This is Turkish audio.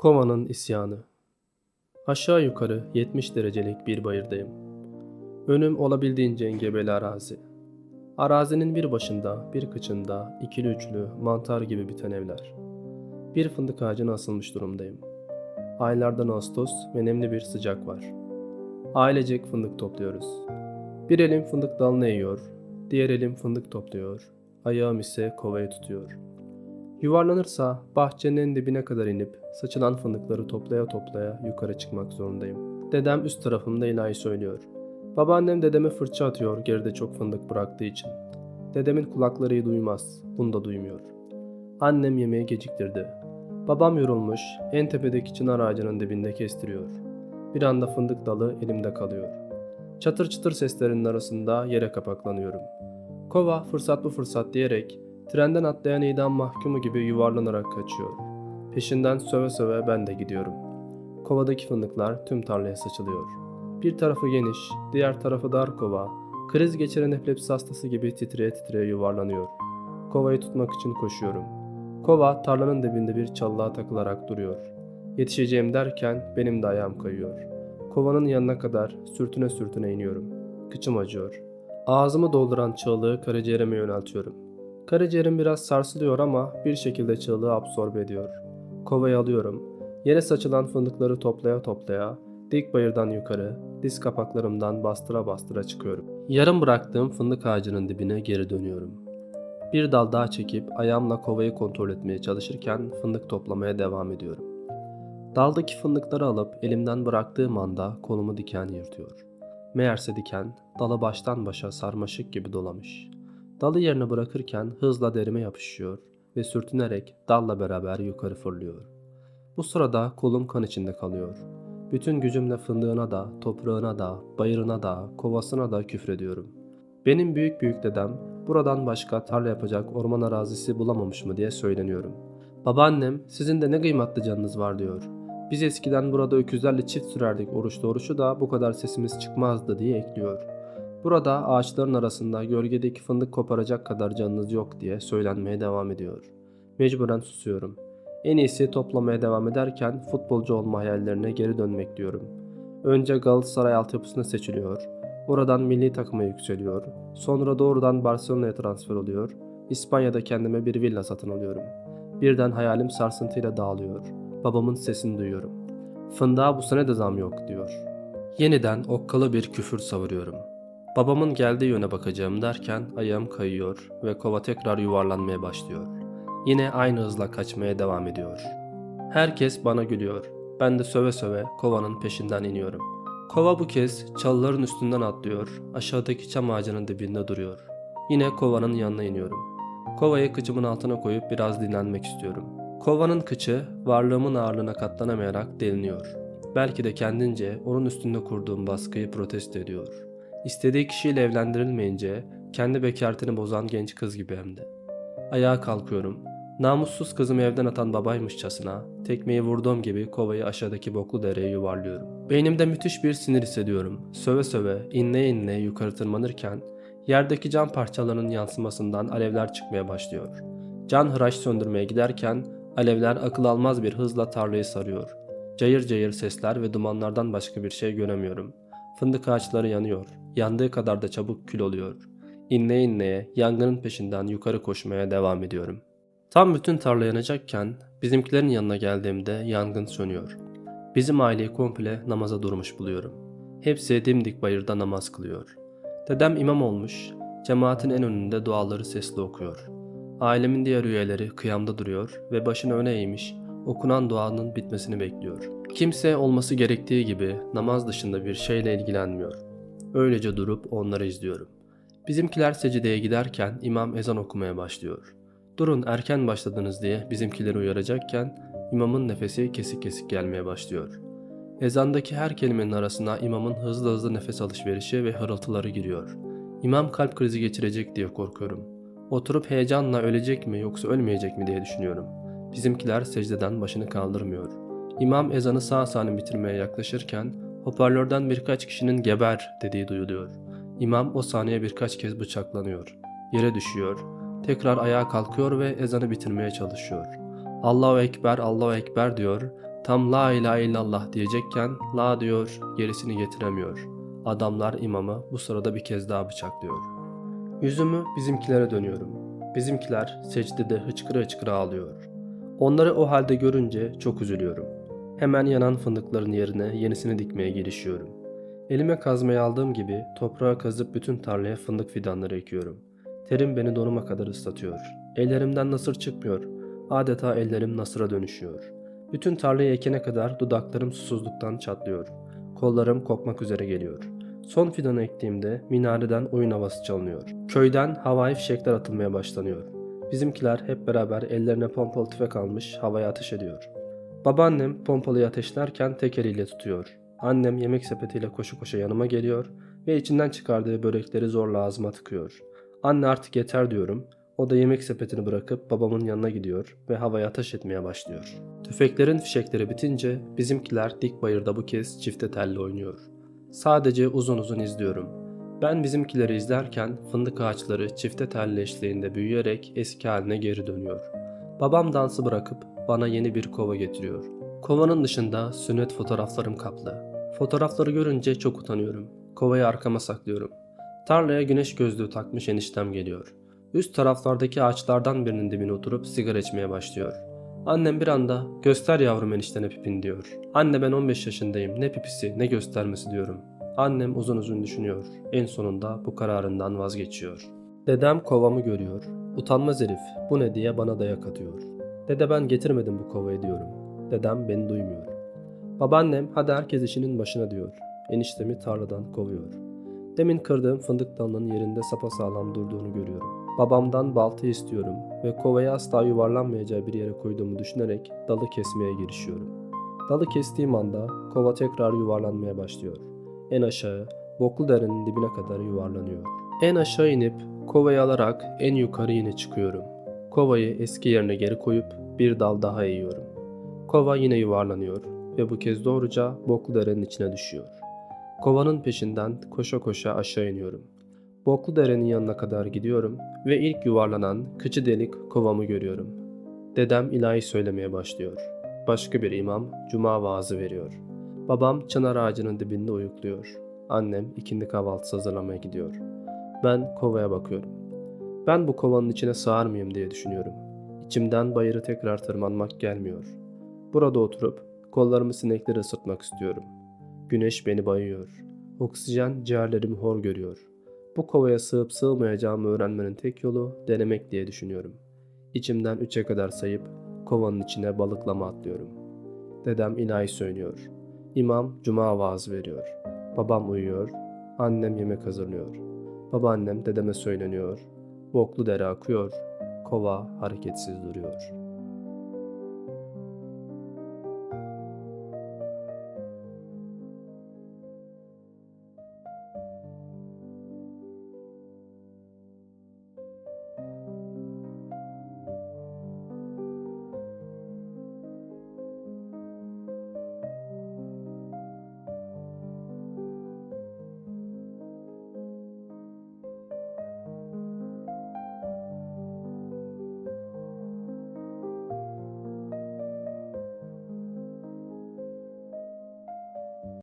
Kova'nın isyanı. Aşağı yukarı 70 derecelik bir bayırdayım. Önüm olabildiğince engebeli arazi. Arazinin bir başında, bir kıçında ikili üçlü, mantar gibi biten evler. Bir fındık ağacına asılmış durumdayım. Aylardan Ağustos ve nemli bir sıcak var. Ailecek fındık topluyoruz. Bir elim fındık dalını eğiyor, diğer elim fındık topluyor, ayağım ise kovayı tutuyor. Yuvarlanırsa bahçenin en dibine kadar inip saçılan fındıkları toplaya toplaya yukarı çıkmak zorundayım. Dedem üst tarafımda ilahi söylüyor. Babaannem dedeme fırça atıyor geride çok fındık bıraktığı için. Dedemin kulakları duymaz, bunu da duymuyor. Annem yemeği geciktirdi. Babam yorulmuş, en tepedeki çınar ağacının dibinde kestiriyor. Bir anda fındık dalı elimde kalıyor. Çatır çıtır seslerinin arasında yere kapaklanıyorum. Kova fırsat bu fırsat diyerek trenden atlayan idam mahkumu gibi yuvarlanarak kaçıyor. Peşinden söve söve ben de gidiyorum. Kovadaki fındıklar tüm tarlaya saçılıyor. Bir tarafı geniş, diğer tarafı dar kova, kriz geçiren epilepsi hastası gibi titreye titreye yuvarlanıyor. Kovayı tutmak için koşuyorum. Kova tarlanın dibinde bir çallığa takılarak duruyor. Yetişeceğim derken benim de ayağım kayıyor. Kovanın yanına kadar sürtüne sürtüne iniyorum. Kıçım acıyor. Ağzımı dolduran çığlığı karaciğerime yöneltiyorum. Karaciğerim biraz sarsılıyor ama bir şekilde çığlığı absorbe ediyor. Kovayı alıyorum. Yere saçılan fındıkları toplaya toplaya dik bayırdan yukarı, diz kapaklarımdan bastıra bastıra çıkıyorum. Yarım bıraktığım fındık ağacının dibine geri dönüyorum. Bir dal daha çekip ayağımla kovayı kontrol etmeye çalışırken fındık toplamaya devam ediyorum. Daldaki fındıkları alıp elimden bıraktığım anda kolumu diken yırtıyor. Meğerse diken dalı baştan başa sarmaşık gibi dolamış. Dalı yerine bırakırken hızla derime yapışıyor ve sürtünerek dalla beraber yukarı fırlıyor. Bu sırada kolum kan içinde kalıyor. Bütün gücümle fındığına da, toprağına da, bayırına da, kovasına da küfrediyorum. Benim büyük büyük dedem buradan başka tarla yapacak orman arazisi bulamamış mı diye söyleniyorum. Babaannem sizin de ne kıymetli canınız var diyor. Biz eskiden burada öküzlerle çift sürerdik oruçta oruçu da bu kadar sesimiz çıkmazdı diye ekliyor. Burada ağaçların arasında gölgedeki fındık koparacak kadar canınız yok diye söylenmeye devam ediyor. Mecburen susuyorum. En iyisi toplamaya devam ederken futbolcu olma hayallerine geri dönmek diyorum. Önce Galatasaray altyapısına seçiliyor. Oradan milli takıma yükseliyor. Sonra doğrudan Barcelona'ya transfer oluyor. İspanya'da kendime bir villa satın alıyorum. Birden hayalim sarsıntıyla dağılıyor. Babamın sesini duyuyorum. Fındığa bu sene de zam yok diyor. Yeniden okkalı bir küfür savuruyorum. Babamın geldiği yöne bakacağım derken ayağım kayıyor ve kova tekrar yuvarlanmaya başlıyor. Yine aynı hızla kaçmaya devam ediyor. Herkes bana gülüyor. Ben de söve söve kovanın peşinden iniyorum. Kova bu kez çalıların üstünden atlıyor, aşağıdaki çam ağacının dibinde duruyor. Yine kovanın yanına iniyorum. Kovayı kıçımın altına koyup biraz dinlenmek istiyorum. Kovanın kıçı varlığımın ağırlığına katlanamayarak deliniyor. Belki de kendince onun üstünde kurduğum baskıyı protesto ediyor. İstediği kişiyle evlendirilmeyince kendi bekartını bozan genç kız gibi hem de. Ayağa kalkıyorum. Namussuz kızımı evden atan babaymışçasına tekmeyi vurduğum gibi kovayı aşağıdaki boklu dereye yuvarlıyorum. Beynimde müthiş bir sinir hissediyorum. Söve söve inleye inleye yukarı tırmanırken yerdeki cam parçalarının yansımasından alevler çıkmaya başlıyor. Can hıraş söndürmeye giderken alevler akıl almaz bir hızla tarlayı sarıyor. Cayır cayır sesler ve dumanlardan başka bir şey göremiyorum. Fındık ağaçları yanıyor. Yandığı kadar da çabuk kül oluyor. İnleye inleye yangının peşinden yukarı koşmaya devam ediyorum. Tam bütün tarla yanacakken bizimkilerin yanına geldiğimde yangın sönüyor. Bizim aileyi komple namaza durmuş buluyorum. Hepsi dimdik bayırda namaz kılıyor. Dedem imam olmuş, cemaatin en önünde duaları sesli okuyor. Ailemin diğer üyeleri kıyamda duruyor ve başını öne eğmiş, okunan duanın bitmesini bekliyor. Kimse olması gerektiği gibi namaz dışında bir şeyle ilgilenmiyor. Öylece durup onları izliyorum. Bizimkiler secdeye giderken imam ezan okumaya başlıyor. Durun erken başladınız diye bizimkileri uyaracakken imamın nefesi kesik kesik gelmeye başlıyor. Ezandaki her kelimenin arasına imamın hızlı hızlı nefes alışverişi ve hırıltıları giriyor. İmam kalp krizi geçirecek diye korkuyorum. Oturup heyecanla ölecek mi yoksa ölmeyecek mi diye düşünüyorum. Bizimkiler secdeden başını kaldırmıyor. İmam ezanı sağ salim bitirmeye yaklaşırken hoparlörden birkaç kişinin geber dediği duyuluyor. İmam o saniye birkaç kez bıçaklanıyor. Yere düşüyor. Tekrar ayağa kalkıyor ve ezanı bitirmeye çalışıyor. Allahu Ekber, Allahu Ekber diyor. Tam la ilahe illallah diyecekken la diyor gerisini getiremiyor. Adamlar imamı bu sırada bir kez daha bıçaklıyor. Yüzümü bizimkilere dönüyorum. Bizimkiler secdede hıçkıra hıçkıra ağlıyor. Onları o halde görünce çok üzülüyorum. Hemen yanan fındıkların yerine yenisini dikmeye girişiyorum. Elime kazmayı aldığım gibi toprağa kazıp bütün tarlaya fındık fidanları ekiyorum. Terim beni donuma kadar ıslatıyor. Ellerimden nasır çıkmıyor. Adeta ellerim nasıra dönüşüyor. Bütün tarlayı ekene kadar dudaklarım susuzluktan çatlıyor. Kollarım kopmak üzere geliyor. Son fidanı ektiğimde minareden oyun havası çalınıyor. Köyden havai fişekler atılmaya başlanıyor. Bizimkiler hep beraber ellerine pompalı tüfek almış havaya ateş ediyor. Babaannem pompalıyı ateşlerken tek eliyle tutuyor. Annem yemek sepetiyle koşu koşa yanıma geliyor ve içinden çıkardığı börekleri zorla ağzıma tıkıyor. Anne artık yeter diyorum. O da yemek sepetini bırakıp babamın yanına gidiyor ve havaya ateş etmeye başlıyor. Tüfeklerin fişekleri bitince bizimkiler dik bayırda bu kez çifte telli oynuyor. Sadece uzun uzun izliyorum. Ben bizimkileri izlerken fındık ağaçları çifte telli eşliğinde büyüyerek eski haline geri dönüyor. Babam dansı bırakıp bana yeni bir kova getiriyor. Kovanın dışında sünnet fotoğraflarım kaplı. Fotoğrafları görünce çok utanıyorum. Kovayı arkama saklıyorum. Tarlaya güneş gözlüğü takmış eniştem geliyor. Üst taraflardaki ağaçlardan birinin dibine oturup sigara içmeye başlıyor. Annem bir anda göster yavrum eniştene pipin diyor. Anne ben 15 yaşındayım ne pipisi ne göstermesi diyorum. Annem uzun uzun düşünüyor. En sonunda bu kararından vazgeçiyor. Dedem kovamı görüyor. Utanmaz herif bu ne diye bana dayak atıyor. Dede ben getirmedim bu kovayı diyorum. Dedem beni duymuyor. Babaannem hadi herkes işinin başına diyor. Eniştemi tarladan kovuyor. Demin kırdığım fındık dalının yerinde sapasağlam durduğunu görüyorum. Babamdan balta istiyorum ve kovayı asla yuvarlanmayacağı bir yere koyduğumu düşünerek dalı kesmeye girişiyorum. Dalı kestiğim anda kova tekrar yuvarlanmaya başlıyor. En aşağı boklu derenin dibine kadar yuvarlanıyor. En aşağı inip kovayı alarak en yukarı yine çıkıyorum. Kovayı eski yerine geri koyup bir dal daha eğiyorum. Kova yine yuvarlanıyor ve bu kez doğruca boklu derenin içine düşüyor. Kovanın peşinden koşa koşa aşağı iniyorum. Boklu derenin yanına kadar gidiyorum ve ilk yuvarlanan kıçı delik kovamı görüyorum. Dedem ilahi söylemeye başlıyor. Başka bir imam cuma vaazı veriyor. Babam çınar ağacının dibinde uyukluyor. Annem ikindi kahvaltısı hazırlamaya gidiyor. Ben kovaya bakıyorum. Ben bu kovanın içine sığar mıyım diye düşünüyorum. İçimden bayırı tekrar tırmanmak gelmiyor. Burada oturup kollarımı sinekleri ısırtmak istiyorum. Güneş beni bayıyor. Oksijen ciğerlerimi hor görüyor. Bu kovaya sığıp sığmayacağımı öğrenmenin tek yolu denemek diye düşünüyorum. İçimden üçe kadar sayıp kovanın içine balıklama atlıyorum. Dedem ilahi söylüyor. İmam cuma vaazı veriyor. Babam uyuyor. Annem yemek hazırlıyor. Babaannem dedeme söyleniyor. Boklu dere akıyor. Kova hareketsiz duruyor.